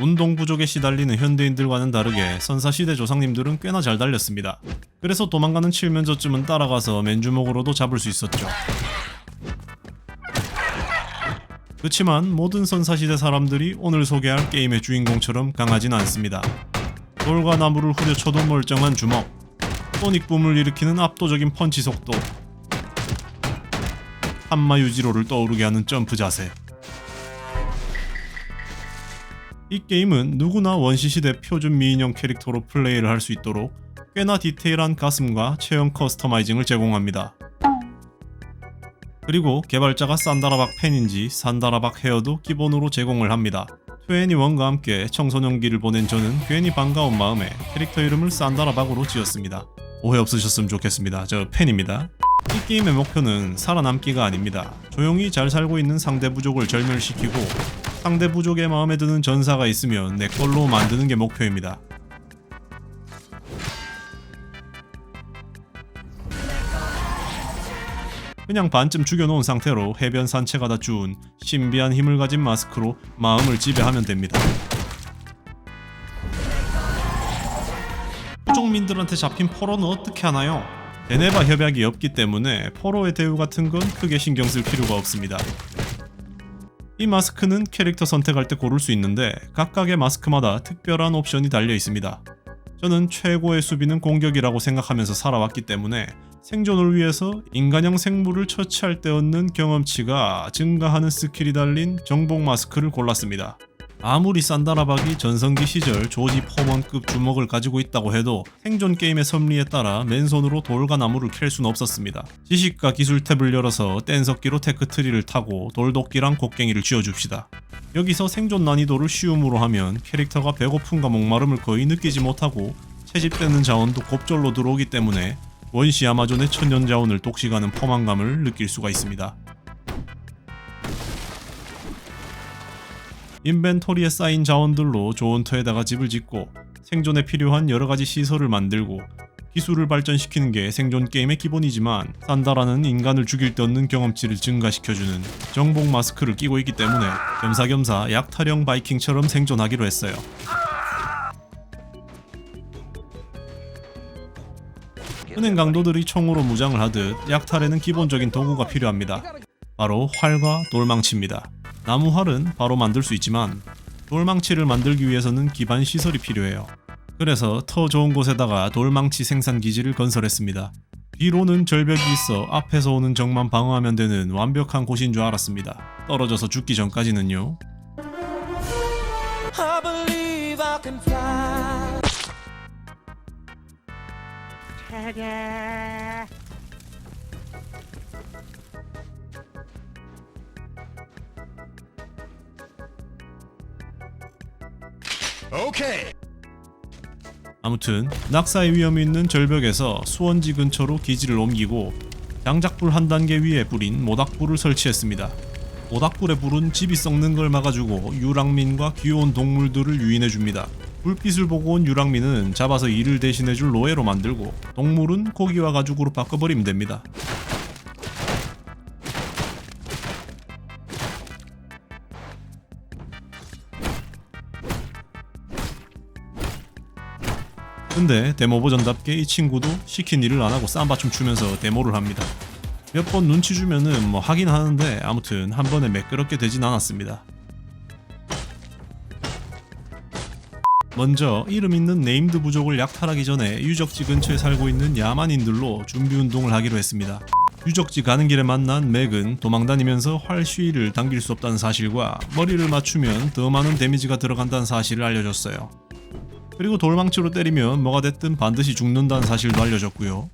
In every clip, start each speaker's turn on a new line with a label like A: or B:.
A: 운동 부족에 시달리는 현대인들과는 다르게 선사시대 조상님들은 꽤나 잘 달렸습니다. 그래서 도망가는 칠면조쯤은 따라가서 맨주먹으로도 잡을 수 있었죠. 그치만 모든 선사시대 사람들이 오늘 소개할 게임의 주인공처럼 강하진 않습니다. 돌과 나무를 후려쳐도 멀쩡한 주먹, 소닉붐을 일으키는 압도적인 펀치 속도, 한마 유지로를 떠오르게 하는 점프 자세. 이 게임은 누구나 원시시대 표준 미인형 캐릭터로 플레이를 할 수 있도록 꽤나 디테일한 가슴과 체형 커스터마이징을 제공합니다. 그리고 개발자가 산다라박 팬인지 산다라박 헤어도 기본으로 제공을 합니다. 21과 함께 청소년기를 보낸 저는 괜히 반가운 마음에 캐릭터 이름을 산다라박으로 지었습니다. 오해 없으셨으면 좋겠습니다. 저 팬입니다. 이 게임의 목표는 살아남기가 아닙니다. 조용히 잘 살고 있는 상대 부족을 절멸시키고 상대 부족의 마음에 드는 전사가 있으면 내 걸로 만드는 게 목표입니다. 그냥 반쯤 죽여놓은 상태로 해변 산책하다 주운 신비한 힘을 가진 마스크로 마음을 지배하면 됩니다. 부족민들한테 잡힌 포로는 어떻게 하나요? 데네바 협약이 없기 때문에 포로의 대우 같은 건 크게 신경 쓸 필요가 없습니다. 이 마스크는 캐릭터 선택할 때 고를 수 있는데 각각의 마스크마다 특별한 옵션이 달려 있습니다. 저는 최고의 수비는 공격이라고 생각하면서 살아왔기 때문에 생존을 위해서 인간형 생물을 처치할 때 얻는 경험치가 증가하는 스킬이 달린 정복 마스크를 골랐습니다. 아무리 산다라박이 전성기 시절 조지 포먼급 주먹을 가지고 있다고 해도 생존 게임의 섭리에 따라 맨손으로 돌과 나무를 캘 수는 없었습니다. 지식과 기술 탭을 열어서 뗀석기로 테크트리를 타고 돌도끼랑 곡괭이를 쥐어줍시다. 여기서 생존 난이도를 쉬움으로 하면 캐릭터가 배고픔과 목마름을 거의 느끼지 못하고 채집되는 자원도 곱절로 들어오기 때문에 원시 아마존의 천년 자원을 독식하는 포만감을 느낄 수가 있습니다. 인벤토리에 쌓인 자원들로 좋은 터에다가 집을 짓고 생존에 필요한 여러 가지 시설을 만들고 기술을 발전시키는 게 생존 게임의 기본이지만 산다라는 인간을 죽일 때 얻는 경험치를 증가시켜주는 정복 마스크를 끼고 있기 때문에 겸사겸사 약탈형 바이킹처럼 생존하기로 했어요. 은행 강도들이 총으로 무장을 하듯 약탈에는 기본적인 도구가 필요합니다. 바로 활과 돌망치입니다. 나무 활은 바로 만들 수 있지만 돌망치를 만들기 위해서는 기반 시설이 필요해요. 그래서 더 좋은 곳에다가 돌망치 생산 기지를 건설했습니다. 뒤로는 절벽이 있어 앞에서 오는 적만 방어하면 되는 완벽한 곳인 줄 알았습니다. 떨어져서 죽기 전까지는요.
B: I
C: Okay.
A: 아무튼 낙사의 위험이 있는 절벽에서 수원지 근처로 기지를 옮기고 장작불 한 단계 위에 뿌린 모닥불을 설치했습니다. 모닥불의 불은 집이 썩는 걸 막아주고 유랑민과 귀여운 동물들을 유인해줍니다. 불빛을 보고 온 유랑민은 잡아서 이를 대신해줄 노예로 만들고 동물은 고기와 가죽으로 바꿔버리면 됩니다. 근데 데모 버전답게 이 친구도 시킨 일을 안 하고 쌈바춤 추면서 데모를 합니다. 몇 번 눈치 주면은 뭐 하긴 하는데 아무튼 한 번에 매끄럽게 되진 않았습니다. 먼저 이름 있는 네임드 부족을 약탈하기 전에 유적지 근처에 살고 있는 야만인들로 준비 운동을 하기로 했습니다. 유적지 가는 길에 만난 맥은 도망다니면서 활 시위를 당길 수 없다는 사실과 머리를 맞추면 더 많은 데미지가 들어간다는 사실을 알려줬어요. 그리고 돌망치로 때리면 뭐가 됐든 반드시 죽는다는 사실도 알려줬고요.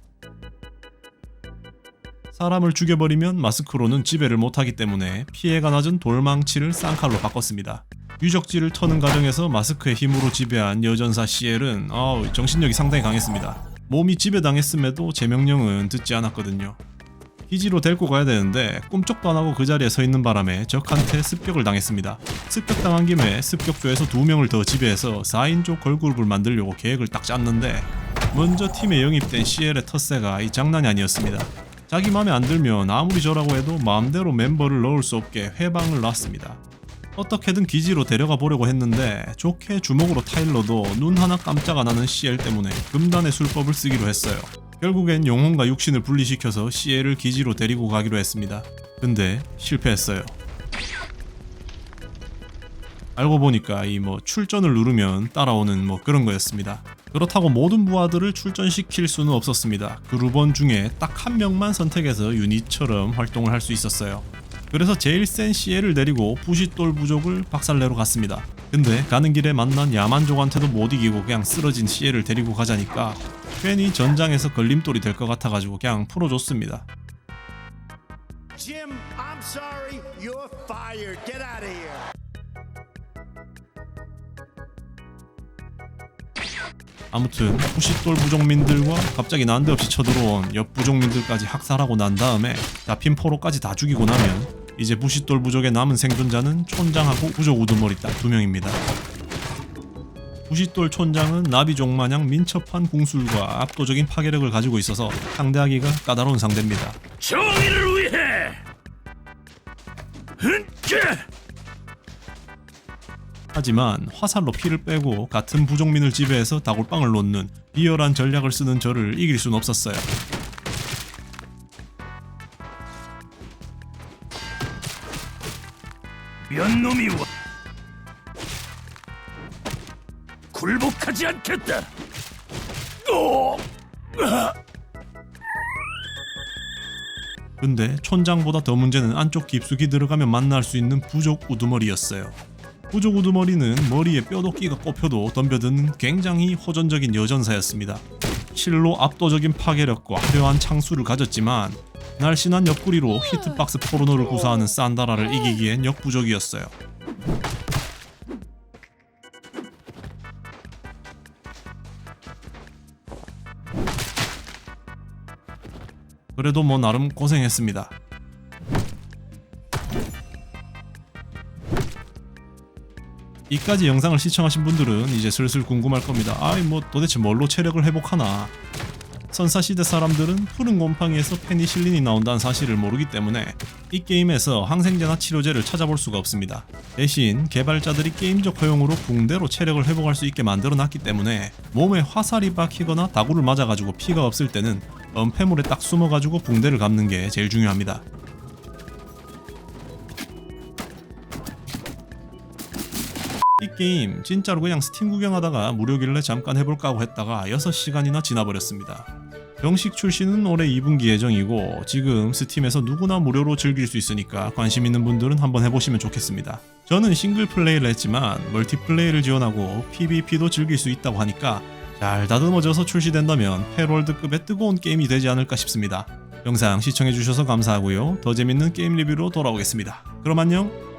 A: 사람을 죽여버리면 마스크로는 지배를 못하기 때문에 피해가 낮은 돌망치를 쌍칼로 바꿨습니다. 유적지를 터는 과정에서 마스크의 힘으로 지배한 여전사 시엘은 아우, 정신력이 상당히 강했습니다. 몸이 지배당했음에도 제 명령은 듣지 않았거든요. 기지로 데리고 가야 되는데 꿈쩍도 안 하고 그 자리에 서 있는 바람에 적한테 습격을 당했습니다. 습격당한 김에 습격조에서 두 명을 더 지배해서 4인조 걸그룹을 만들려고 계획을 딱 짰는데 먼저 팀에 영입된 CL의 텃세가 이 장난이 아니었습니다. 자기 맘에 안 들면 아무리 저라고 해도 마음대로 멤버를 넣을 수 없게 회방을 놨습니다. 어떻게든 기지로 데려가 보려고 했는데 좋게 주먹으로 타일러도 눈 하나 깜짝 안 하는 CL 때문에 금단의 술법을 쓰기로 했어요. 결국엔 영혼과 육신을 분리시켜서 CL을 기지로 데리고 가기로 했습니다. 근데 실패했어요. 알고 보니까 이 뭐 출전을 누르면 따라오는 뭐 그런 거였습니다. 그렇다고 모든 부하들을 출전시킬 수는 없었습니다. 그루번 중에 딱 한 명만 선택해서 유닛처럼 활동을 할 수 있었어요. 그래서 제일 센 CL을 데리고 부시돌 부족을 박살내러 갔습니다. 근데 가는 길에 만난 야만족한테도 못 이기고 그냥 쓰러진 CL을 데리고 가자니까 괜히 전장에서 걸림돌이 될 것 같아가지고 그냥 풀어줬습니다.
C: Jim, I'm sorry, you're fired. Get out of here.
A: 아무튼 부시돌 부족민들과 갑자기 난데없이 쳐들어온 옆 부족민들까지 학살하고 난 다음에 잡힌 포로까지 다 죽이고 나면 이제 부시돌 부족의 남은 생존자는 촌장하고 부족 우두머리 딱 두 명입니다. 부시돌 촌장은 나비족 마냥 민첩한 궁술과 압도적인 파괴력을 가지고 있어서 상대하기가 까다로운 상대입니다.
D: 정의를 위해 흔쾌
A: 하지만 화살로 피를 빼고 같은 부족민을 지배해서 다골빵을 놓는 비열한 전략을 쓰는 저를 이길 순 없었어요.
D: 몇 놈이 와 굴복하지 않겠다 어!
A: 근데 촌장보다 더 문제는 안쪽 깊숙이 들어가면 만날 수 있는 부족 우두머리였어요. 부족 우두머리는 머리에 뼈도끼가 꼽혀도 덤벼드는 굉장히 호전적인 여전사였습니다. 실로 압도적인 파괴력과 화려한 창수를 가졌지만 날씬한 옆구리로 히트박스 포르노를 구사하는 산다라를 이기기엔 역부족이었어요. 그래도 뭐 나름 고생했습니다. 이까지 영상을 시청하신 분들은 이제 슬슬 궁금할 겁니다. 아이 뭐 도대체 뭘로 체력을 회복하나? 선사시대 사람들은 푸른 곰팡이에서 페니실린이 나온다는 사실을 모르기 때문에 이 게임에서 항생제나 치료제를 찾아볼 수가 없습니다. 대신 개발자들이 게임적 허용으로 붕대로 체력을 회복할 수 있게 만들어 놨기 때문에 몸에 화살이 박히거나 다구를 맞아가지고 피가 없을 때는 엄폐물에 딱 숨어가지고 붕대를 감는 게 제일 중요합니다. 게임 진짜로 그냥 스팀 구경하다가 무료길래 잠깐 해볼까 하고 했다가 6시간이나 지나버렸습니다. 정식 출시는 올해 2분기 예정이고 지금 스팀에서 누구나 무료로 즐길 수 있으니까 관심 있는 분들은 한번 해보시면 좋겠습니다. 저는 싱글 플레이를 했지만 멀티플레이를 지원하고 PVP도 즐길 수 있다고 하니까 잘 다듬어져서 출시된다면 패롤드급의 뜨거운 게임이 되지 않을까 싶습니다. 영상 시청해주셔서 감사하고요. 더 재밌는 게임 리뷰로 돌아오겠습니다. 그럼 안녕!